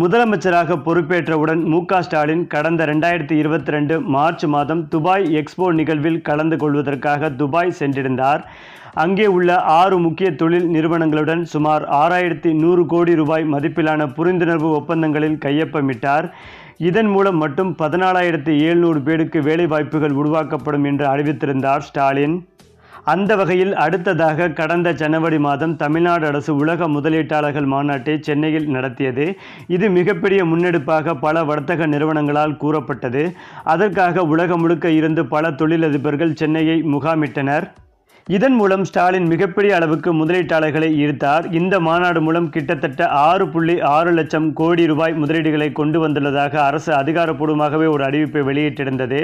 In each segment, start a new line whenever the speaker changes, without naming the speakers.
முதலமைச்சராக பொறுப்பேற்றவுடன் மு க ஸ்டாலின் கடந்த ரெண்டாயிரத்தி இருபத்தி ரெண்டு மார்ச் மாதம் துபாய் எக்ஸ்போ நிகழ்வில் கலந்து கொள்வதற்காக துபாய் சென்றிருந்தார். அங்கே உள்ள ஆறு முக்கிய தொழில் நிறுவனங்களுடன் சுமார் ஆறாயிரத்தி நூறு கோடி ரூபாய் மதிப்பிலான புரிந்துணர்வு ஒப்பந்தங்களில் கையொப்பமிட்டார். இதன் மூலம் மட்டும் பதினாலாயிரத்தி எழுநூறு பேருக்கு வேலைவாய்ப்புகள் உருவாக்கப்படும் என்று அறிவித்திருந்தார் ஸ்டாலின். அந்த வகையில் அடுத்ததாக கடந்த ஜனவரி மாதம் தமிழ்நாடு அரசு உலக முதலீட்டாளர்கள் மாநாட்டை சென்னையில் நடத்தியது. இது மிகப்பெரிய முன்னெடுப்பாக பல வர்த்தக நிறுவனங்களால் கூறப்பட்டது. அதற்காக உலகம் முழுக்க இருந்து பல தொழிலதிபர்கள் சென்னையை முகாமிட்டனர். இதன் மூலம் ஸ்டாலின் மிகப்பெரிய அளவுக்கு முதலீட்டாளர்களை ஈர்த்தார். இந்த மாநாடு மூலம் கிட்டத்தட்ட ஆறு புள்ளி ஆறு லட்சம் கோடி ரூபாய் முதலீடுகளை கொண்டு வந்துள்ளதாக அரசு அதிகாரப்பூர்வமாகவே ஒரு அறிவிப்பை வெளியிட்டிருந்தது.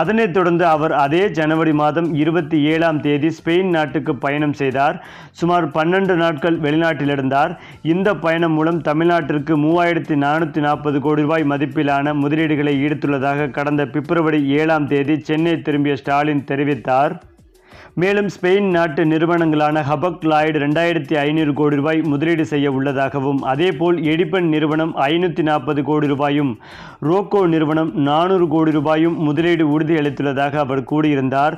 அதனைத் தொடர்ந்து அவர் அதே ஜனவரி மாதம் இருபத்தி ஏழாம் தேதி ஸ்பெயின் நாட்டுக்கு பயணம் செய்தார். சுமார் பன்னெண்டு நாட்கள் வெளிநாட்டில் இருந்தார் இந்த பயணம் மூலம் தமிழ்நாட்டிற்கு மூவாயிரத்தி நானூற்றி நாற்பது கோடி ரூபாய் மதிப்பிலான முதலீடுகளை ஈடுத்துள்ளதாக கடந்த பிப்ரவரி ஏழாம் தேதி சென்னை திரும்பிய ஸ்டாலின் தெரிவித்தார். மேலும் ஸ்பெயின் நாட்டு நிறுவனங்களான ஹபக் லாய்டு ரெண்டாயிரத்தி ஐநூறு கோடி ரூபாய் முதலீடு செய்ய உள்ளதாகவும் அதேபோல் எடிபன் நிறுவனம் ஐநூற்றி நாற்பது கோடி ரூபாயும் ரோக்கோ நிறுவனம் நானூறு கோடி ரூபாயும் முதலீடு உறுதியளித்துள்ளதாக அவர் கூறியிருந்தார்.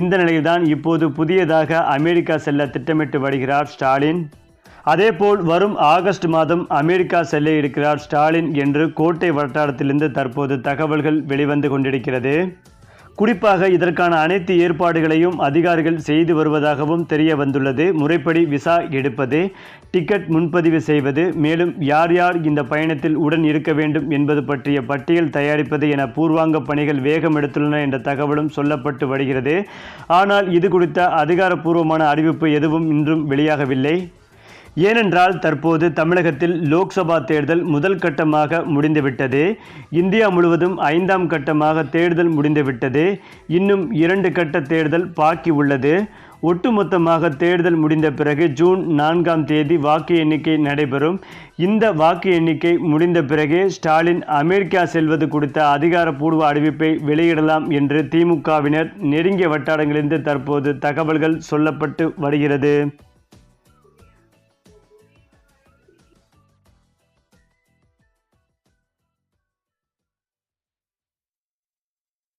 இந்த நிலையில்தான் இப்போது புதியதாக அமெரிக்கா செல்ல திட்டமிட்டு வருகிறார் ஸ்டாலின். அதேபோல் வரும் ஆகஸ்ட் மாதம் அமெரிக்கா செல்ல இருக்கிறார் ஸ்டாலின் என்று கோட்டை வட்டாரத்திலிருந்து தற்போது தகவல்கள் வெளிவந்து கொண்டிருக்கிறது. குறிப்பாக இதற்கான அனைத்து ஏற்பாடுகளையும் அதிகாரிகள் செய்து வருவதாகவும் தெரிய வந்துள்ளது. முறைப்படி விசா எடுப்பது டிக்கெட் முன்பதிவு செய்வது மேலும் யார் யார் இந்த பயணத்தில் உடன் இருக்க வேண்டும் என்பது பற்றிய பட்டியல் தயாரிப்பது என பூர்வாங்க பணிகள் வேகம் எடுத்துள்ளன என்ற தகவலும் சொல்லப்பட்டு வருகிறது. ஆனால் இது குறித்த அதிகாரப்பூர்வமான அறிவிப்பு எதுவும் இன்றும் வெளியாகவில்லை. ஏனென்றால் தற்போது தமிழகத்தில் லோக்சபா தேர்தல் முதல் கட்டமாக முடிந்துவிட்டது. இந்தியா முழுவதும் ஐந்தாம் கட்டமாக தேர்தல் முடிந்துவிட்டது. இன்னும் இரண்டு கட்ட தேர்தல் பாக்கி உள்ளது. ஒட்டுமொத்தமாக தேர்தல் முடிந்த பிறகு ஜூன் நான்காம் தேதி வாக்கு எண்ணிக்கை நடைபெறும். இந்த வாக்கு எண்ணிக்கை முடிந்த பிறகே ஸ்டாலின் அமெரிக்கா செல்வது குறித்த அதிகாரப்பூர்வ அறிவிப்பை வெளியிடலாம் என்று திமுகவினர் நெருங்கிய வட்டாரங்களிலிருந்து தற்போது தகவல்கள் சொல்லப்பட்டு வருகிறது.